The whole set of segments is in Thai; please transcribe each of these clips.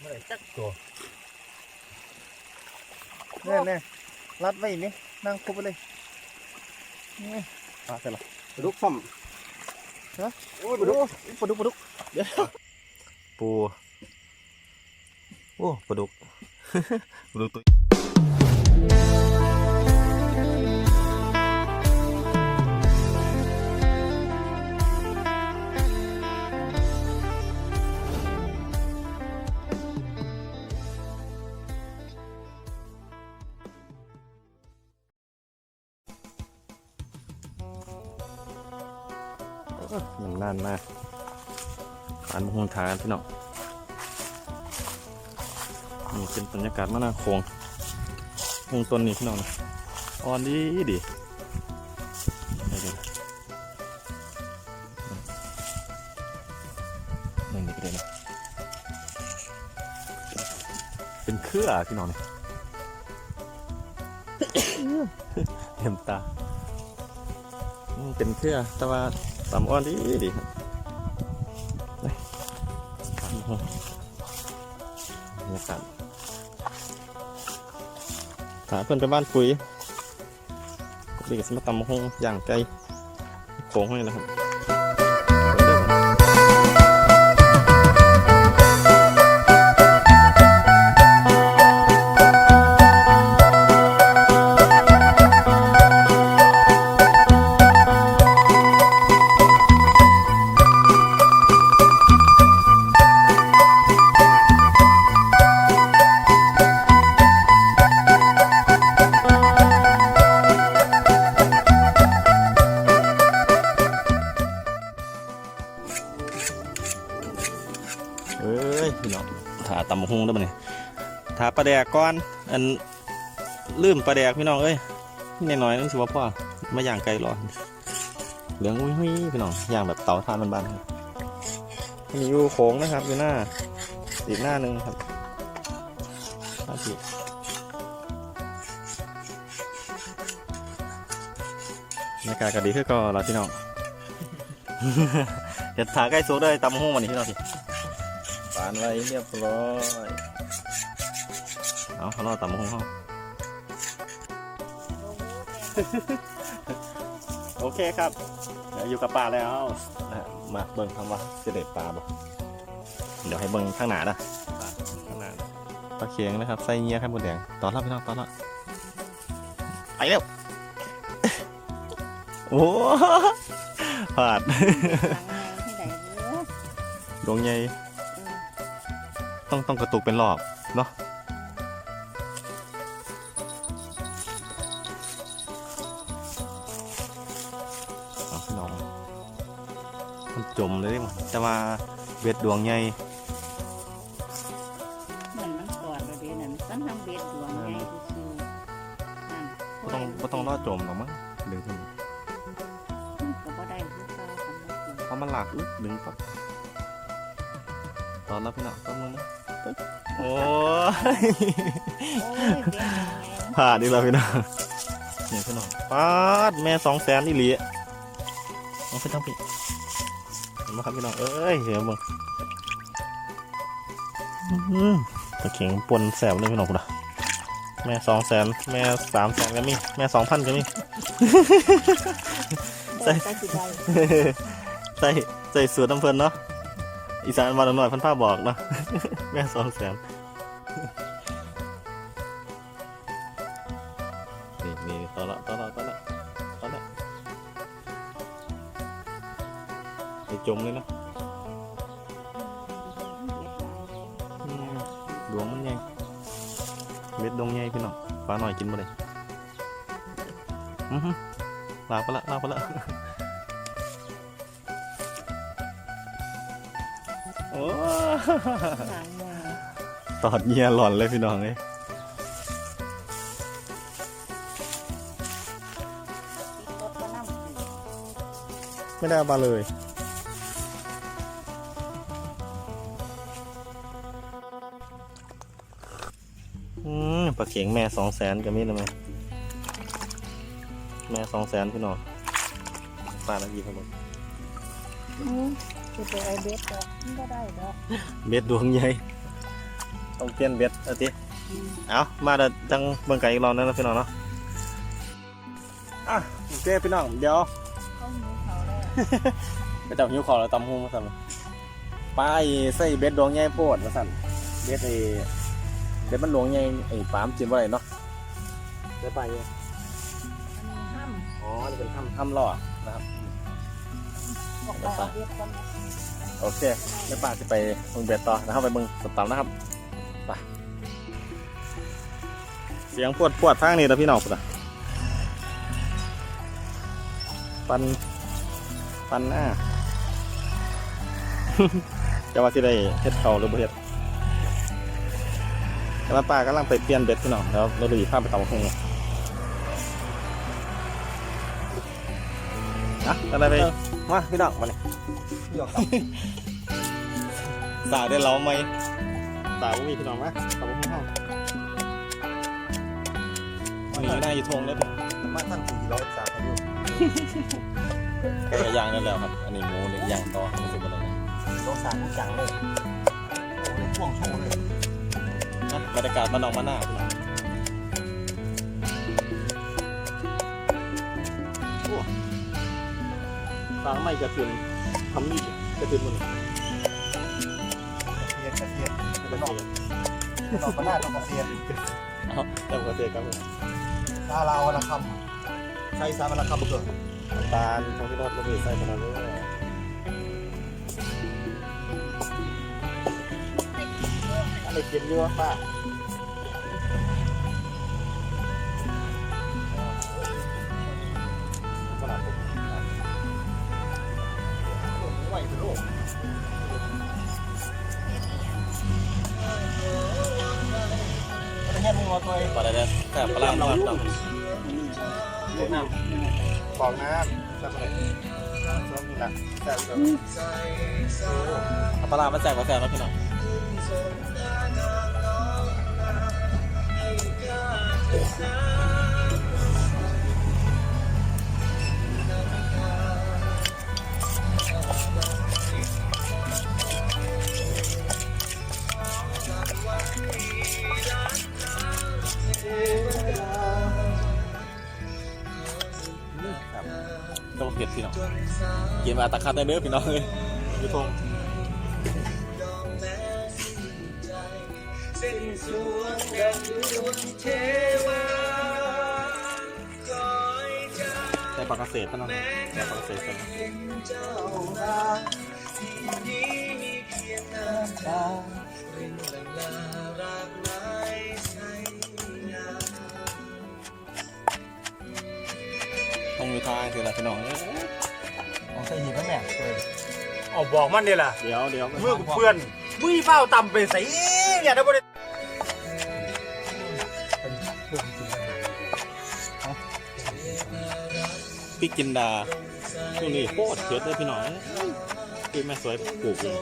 เมื่อไหร่จักตัวแน่แน่รัดไว้นี่นั่งคุบไปเลยนี่ปลาเสร็จละปลาดุกซ้ฮะำโอ้ยปลาดุกปลาดุกปลาดุกเดี๋ยวปูโอ้ปลาดุกปลาดุกตัว มันนานมากผ่านมงทานพี่น้องนี่เป็นบรรยากาศมะนาวโคงโคงต้นนี้พี่น้องนะอ่อนดีดีเดี๋ยวๆนั่นนี่ก็ได้นะเป็นเครือพี่น้องเนี่ยเห็มตา เป็นเครือแต่ว่าสามอ้อนดีดีครับไปตามห้องบรรยากาศถาเพื่อนไปบ้านคุยดีกับสมาตำห้องย่างไก่โค้งให้นะครับ แดกก่อน อันลืมปลาแดกพี่น้องเอ้ยนิดหน่อยนึงสิว่าพ่อมาย่างไก่รอเหลืองหุ้ยพี่น้องย่างแบบเตาถ่านบ้านๆครับมีอยู่โค้งนะครับอยู่หน้าอีกหน้าหนึ่งครับหน้าที่บรรยากาศก็ดีขึ้นก็เราพี่น้องเดี๋ยวถาใกล้สุกเลยตำห้องวันนี้พี่น้องสิปานไว้เรียบร้อย เอาเขารอตำห้องเขาโอเคครับเดี๋ยวอยู่กับปลาแล้วนะฮะมาเบิ่งคำว่าเสด็จปลาบ่เดี๋ยวให้เบิ่งข้างหน้านะข้างหน้านะปลาเคียงนะครับใส่เงี้ยครับบนแดงตอนรับพี่น้องตอนรับไปเร็วโอ้พลาดหลังไงที่ไหนรู้ดวงใหญ่ต้องต้องกระตุกเป็นรอบเนาะ จมเลยเด้มั้งแต่ว่าเบ็ดดวงใหญ่เหมือนมันกอดเราเดียวนั่นมันทำเบ็ดดวงใหญ่ซื่อๆนั่นก็ต้องก็ต้องรอดจมหรอกมั้งดึงขึ้นมันก็บ่ได้คือเก่าคันบ่จริงเพราะมันหลากอึ๊บดึงปั๊บตอนรับพี่น้องต้นนึงนะปึ๊บโอ้ยโอ้ยเบ็ดยังไงผ่าดอีกแล้วพี่น้องเนี่ยพี่น้องปาดแม่สองแสนนี่หลีเอาไปต้องพี่เห็นไหมครับพี่น้องเอ้ยเห็นมั้งอื้อหือตะเข็งปนแสบเลยพี่น้องคุณอะแม่สองแสนแม่สามแสนก็มีแม่สองพันก็มีใส่ใส่สิได้ใส่ใส่สูตรน้ำเพลินเนาะอีสานมาหน่อยพันผ้าบอกเนาะแม่สองแสนนี่ ไอจมเลยนะดวงมันใหญ่เม็ดดวงใหญ่พี่น้องปลาหน่อยกินบ่ได้อือฮึลาไปละลาไปละโอ้หลังมือตอดเงียหล่อนเลยพี่น้องเลยไม่ได้อามาเลย อืมปลาเข็งแม่สองแสนก็มีแล้วไหมแม่สองแสนพี่น้องปลาละยี่ครับผมอือจะไปเอาเบ็ดดอกมันบ่ได้ดอกเม็ดดวงใหญ่ต้องเปลี่ยนเบ็ดเอาติเอามาเดี๋ยวจังเบิ่งไก่อีกรอบนึงนะพี่น้องเนาะอะโอเคพี่น้องเดี๋ยวเขาหมูเขาแล้วไปจับหิวคอแล้วตำหูมาสั่นปลาไอ้ใส่เบ็ดดวงใหญ่โพดมาสั่นเบ็ดไอ้ เบ็ดมันหลวงใหญ่ไอ้ปลามนจิ้มอะไรเนาะได้ปลาเยอะอันนี้ห้ามอ๋อนี่เป็นถ้ำถ้ำล่อนะครับออกไปเอาเรียบกันนะโอเคได้ปลาจะไปเบิ่งเบ็ดต่อนะครับไปเบิ่งสตำนะครับไปเสียงปวดปวดทางนี้นะพี่น้องพุ่นอะปันปันหน้า จะว่าสิได้เฮ็ดเขาหรือบ่เฮ็ด แต่ว่าป้ากำลังไปเปลี่ยนเบ็ดพี่น้องแล้วเราดูภาพไปตำหงนะอะไรไปมาพี่น้องมาเลยเดี๋ยวสาวได้เล้าไหมสาวมีพี่น้องไหมตำหงห้องอันนี้อยู่หน้าอยู่ทงแล้วพี่น้องมาตั้งสี่ร้อยสามอายุก็จะย่างนั่นแล้วครับ อันนี้หมูนี่ย่างต่อไม่สุกอะไรนะร้อยสามจังเลยโอ้โหช่วงโชว์เลย นะบรรยากาศบ้านนอกบ้าหน้าพี่ฟางไม่กระเทือนทำนี่กระเทือนหมันเทียนกระเทียนกระเทือนนอกมาหน้าต้องกระเทียนเอาแต่กระเทือนครับผมซาลาวันละคำใช้ซาวันละคำเกิดน้ำตาลของพี่รอดระเบิดใส่ขนาดนี้ ไรกินอยู่วะป้าขนาดผมไหวเป็นโลกแต่แค่มึงเอาตัวเองก่อนได้แต่ปลาล่างนอนต่อลูกน้ำฟองน้ำแล้วก็เลยแล้วมีหลักแต่ปลาล่ามาแจกกาแฟแล้วพี่น้อง ต้องเผ็ดพี่น้องกินมาตะคัดได้เด้อพี่น้องเลย อยูทงใส่ปลากระเสดป่ะน้องใส่ปลากระเสดกันต้องมีทางคืออะไรพี่น้องเอ้ยเอาใส่หีบแล้วแม่เลยเอาบอกมันนี่แหละเดี๋ยวเดี๋ยวเมื่อกูเพื่อนมึงเฝ้าต่ำไปใส่เนี่ยนะบ่ได้ พริกจินดาช่วงนี้โคตรเผ็ดเลยพี่น้องคือแม่สวยปลูกเลย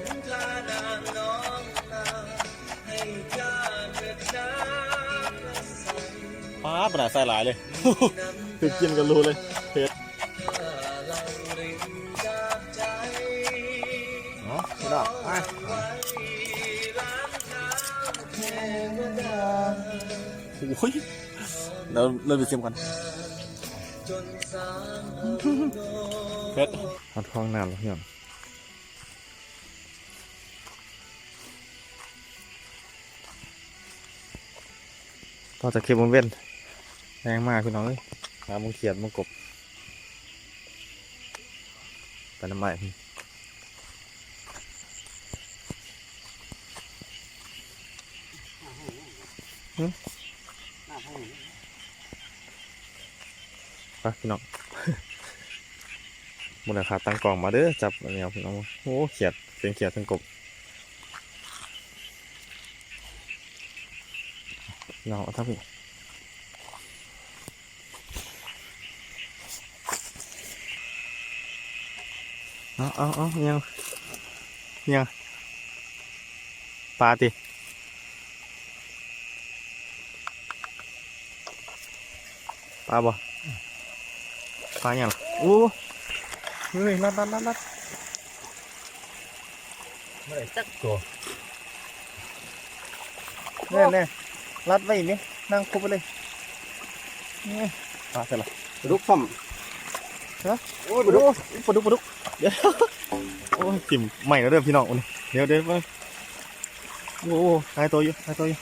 ป้าปนาดใส่หลายเลยคือกินกันรู้เลยเผ็ดเนาะพี่น้องไปโอ้ยเราเริ่มไปชิมกัน เพชรมาท้องน้ำแล้วพี่น้องต่อจากเคปมันเว้นแรงมากพี่น้องเอ้ยหามึงเขียดมึงกบไปน้ำใหม่ไปพี่น้อง มูลค่าตั้งกล่องมาเด้อจับอันนี้เอาพี่น้องโอ้เขียดเสียงเขียดทั้งกบน้องเอาทับพี่เอาเอาเอายังยังปลาติปลาบ่ปลายังโอ้ ฮ้ยรัดรัดรัดรัดไม่ได้จักตัวแน่แน่รัดไว้นี่นั่งคุบไปเลยนี่ปลาเสร็จละปลาดุกซ่อมโอ้ยปลาดุกปลาดุกปลาดุกเดี๋ยวโอ้ยจิ้มใหม่แล้วเด้อพี่น้องนี่เดี๋ยวเดี๋ยวมาโอ้โหหายตัวอยู่หายตัวอยู่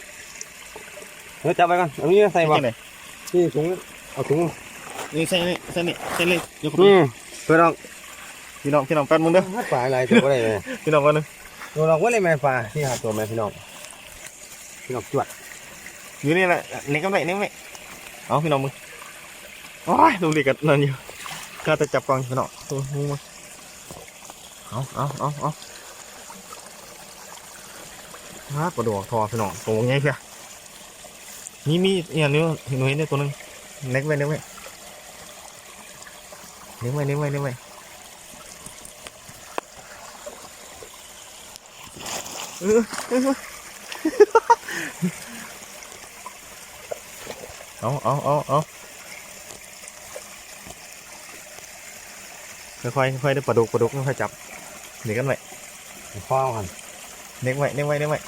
เดี๋ยวจับไปก่อนเอานี้ใส่บ่ที่ไหนนี่ถุงเอาถุงนี่ใส่นี่ใส่นี่ใส่เลยเดี๋ยวนี่เพื่อนน้อง พี่น้องพี่น้องแป๊บนึงเด้อปลาอะไรตัวอะไรเลยพี่น้องแป๊บนึงตัวเราว่าอะไรแม่ปลานี่หาตัวแม่พี่น้องพี่น้องจวดอยู่นี่แหละนี่ก็ไม่นี่ก็ไม่เอาพี่น้องมึงโอ้ยดูดิกันนั่นอยู่ข้าจะจับกองพี่น้องตัวมึงมาเอาเอาเอาเอาฮะกระโดดทอพี่น้องตัวไงเพียนี่มีอย่างนี้หนูเห็นได้ตัวหนึงเน็กไว้เน็กไว้เน็กไว้เน็กไว้เน็กไว้ เออเออเอาเอาเอาเอาค่อยๆค่อยๆได้ปลาดุกปลาดุกค่อยๆจับเด็กกันไว้คว้าหันเด็กไว้เด็กไว้เด็กไว้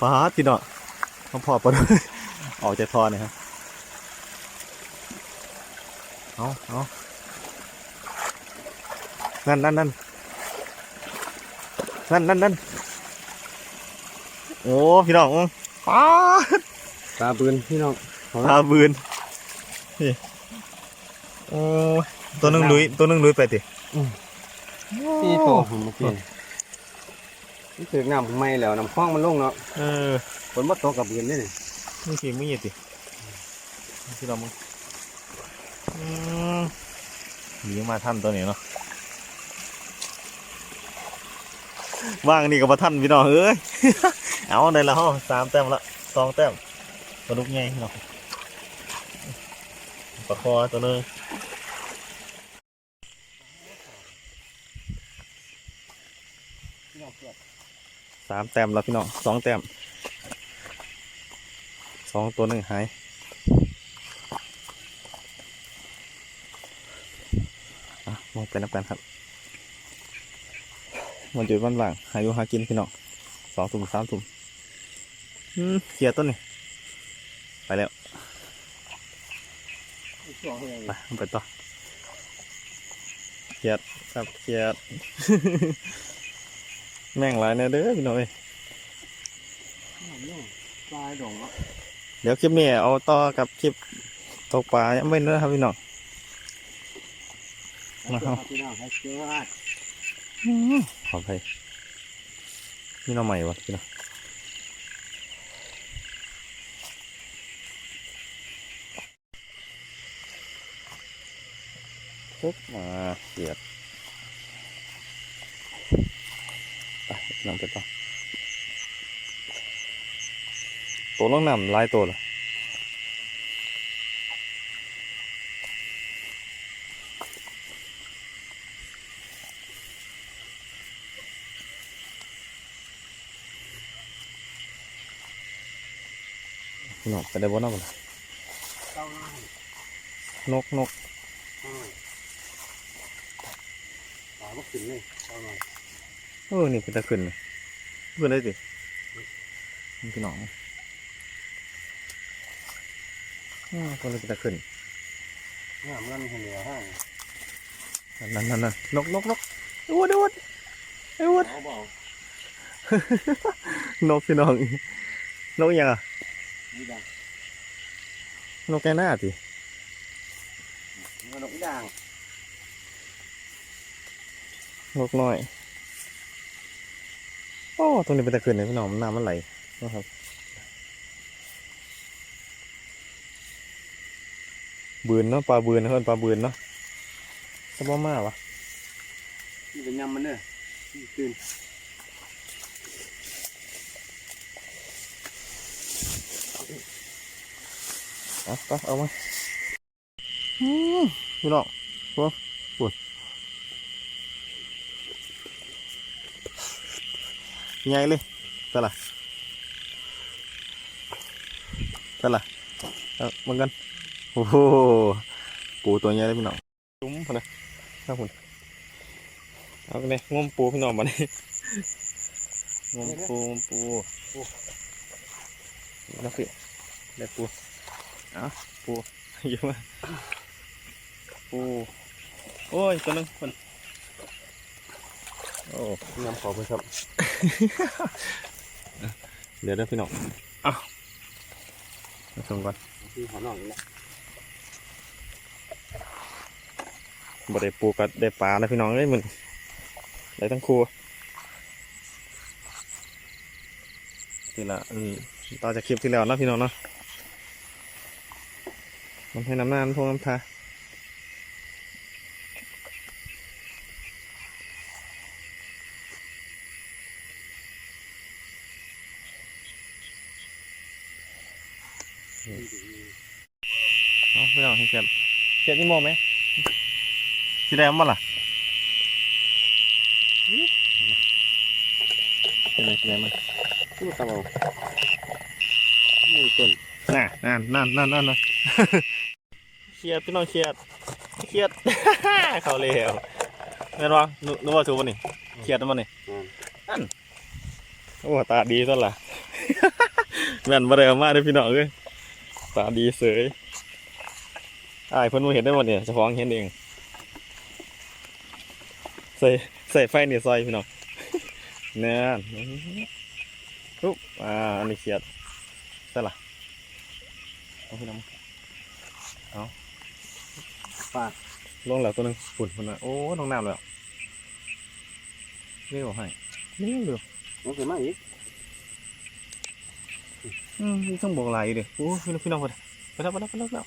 ปลาติดเนาะเอาพอปลาดุกออกจากทอเนี่ยครับเอาเอานั่นนั่นนั่น นั่นนั่นนั่นโอ้พี่น้องปลาปลาปืนพี่น้องปลาบืนนี่โอ้ยตัวหนึงลุยตัวหนึงลุยไปติที่โตผมเมื่อกี้นี่ถือน้ำไม่แล้วน้ำคล้องมันลงเนาะเออฝนมาตกกับเย็นนี่นี่นี่สิมึงเหยียดติที่เรามึงอืมหนีมาท่านตัวนี้เนาะ ว่างนี่กับท่านพี่น้องเอ้ยเอาได้แล้วสามแต้มละสองแต้มปลาดุกใหญ่พี่น้องปลาคอตัวหนึงสามแต้มแล้วพี่น้องสองแต้มสองตัวหนึ่งหายมองไปนับกันครับ มันจุดวันว่างหาอยู่หากินพี่น้องสองถุ่มสามถุ่มเขียต้นนี่ไปแล้วไปไปต่อเขียดครับเขียด แม่งหลายแน่เด้อพี่น้องเอ้ยเดี๋ยวคลิปนี้เอาต่อกับคลิปตกปลายังไม่เนื้อครับพี่น้องนะครับ ขอไปนี่เราใหม่วะพี่เราปุ๊บมาเสียบไปนำไปต่อตัวล่องนำลายตัวเหรอ พี่น้องไปได้บ่น้ำบ่ล่ะเต้านกนกปลาก็ขึ้นเลยเอาหน่อยเออนี่เป็นตะขึ้นเลยขึ้นได้สินี่พี่น้องอืมตัวนี้เป็นตะขึ้นน้ำมันเห็นเหลือห้างนั่นนั่นนั่นนกนกนกไอ้วัดไอ้วัดไอ้วัดเอาเบานกพี่น้องนกยังอะ นี่ดังนกแกหน้าสิกระดกด่างนกน้อยโอ้ตัวนี้เป็นตะขึ้นเลยพี่น้องน้ำมันไหลนะครับบืนเนาะปลาบืนนะเพื่อนปลาบืนเนาะสบายมากวะนี่เป็นยำมันเด้อตื่น อาไปเอามาพี่น้องปวดปวดใหญ่เลยตะละตะละเอามือนกัน โอ้โห ปูตัวใหญ่เลยพี่น้องจุ้มพอนะครับคุณเอาไปเลยงมปูพี่น้องมาเนี่ยงมปูงมปูนักสิได้ปู อ้าปูเยอะมากปูโอ้ยตัวนึงมันโอ้น้ำขอไปครับเดี๋ยวเด้อพี่น้องเอ้ามาชมก่อนที่หอน่องนี่แหละบ่ได้ปูก็ได้ปลาแล้วพี่น้องเอ้ยมันได้ทั้งคู่นี่ละอืมต่อจากคลิปที่แล้วเนาะพี่น้องเนาะ มันให้น้ำหน้าน้ำทงน้ำทาเอาพี่น้องให้เขียนเขียนนี่โมไหมสีแดงมั้งล่ะเป็นไงสีแดงมั้งพูดตามเอานี่ต้นน่ะนั่นนั่นนั่นนั่นนะ เครียดพี่น้องเครียดเครียด เขาเร็วแม่นวะนึนึกว่าถูกป่ะนี่เครียดมั้นี่นั่นโอ้ตาดีต้นล่ะ แม่นบ่ได้เอามาเด้อพี่น้องเอ้ยตาดีเสยอ้ายเพิ่นบ่เห็นได้หมดเนี่ยเจ้าของเห็นเองใส่ใส่ไฟนี่ซอยพี่น้องแน่นปุ๊บอ่าอันนี้เครียดใช่ล่ะเอาพี่น้องเอา ปลาลงแล้วตัวหนึงฝุ่นฝุ่นนะโอ้ลงน้ำแล้วเรียกให้เรียกเร็วมันคือมาอีกอืมนี่ต้องบอกลายอยู่ดิโอ้พี่น้องพี่น้องคนไปแล้วไปแล้วไปแล้วไปแล้ว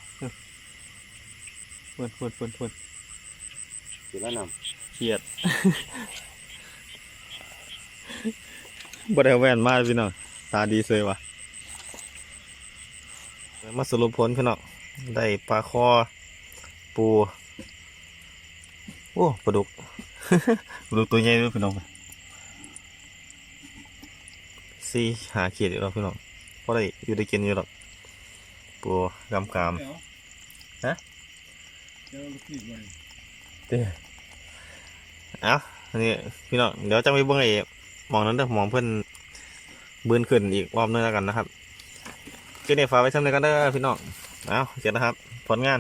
ฝุ่นฝุ่นฝุ่นฝุ่นเดี๋ยวแล้วนเครียดบ่ได้เอาแว่นมาพี่น้องตาดีเซยวะมาสรุปผลพี่น้องได้ปลาคอ ปู โอ้ปลาดุก ปลาดุกตัวใหญ่ด้วยพี่น้องสี่หาเขียดอยู่แล้วพี่น้องเพราะได้อยู่ได้กินอยู่หรอกปูกำกามฮะเดี๋ยวพี่มันเด้อเอาอันนี้พี่น้องเดี๋ยวจะไปเบิ่งไอ้มองนั้นเด้อมองเพื่อนบืนขึ้นอีกรอบนึงแล้วกันนะครับเจ้าเนี่ยฝากไว้ทำอะไรกันเด้อพี่น้อง เอาเสร็จนะครับ ผลงาน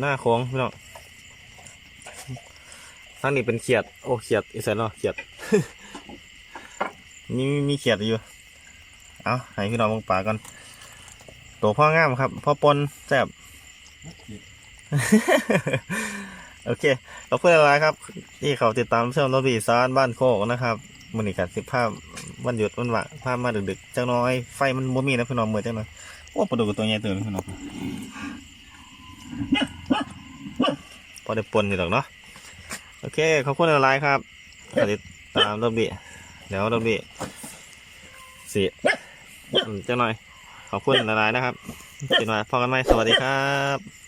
หน้าโค้งพี่น้องทางนี้เป็นเขียด โอ้เขียดอีสานเนาะเขียดมีมีเขียดอยู่ เอาให้พี่น้องมองป่าก่อนตัวพ่องามครับพ่อปนแซ่บโอเคขอบคุณอะไรครับ ที่เขาติดตามช่องรถบีซานบ้านโคกนะครับมันอีกสิบภาพวันหยุดวันว่างภาพมาดึกๆจังน้อยไฟมันบ่มีนะพี่น้องเมือจังน้อยโอ้ปลาดุกตัวใหญ่ตื่นพี่น้อง พอได้ปนอยู่หรอกเนาะโอเคขอบคุณอะไรครับติดตามรบีเดี๋ยวรบีสิอืมจังหน่อยขอบคุณหลายๆนะครับกินมาพอกันไหมสวัสดีครับ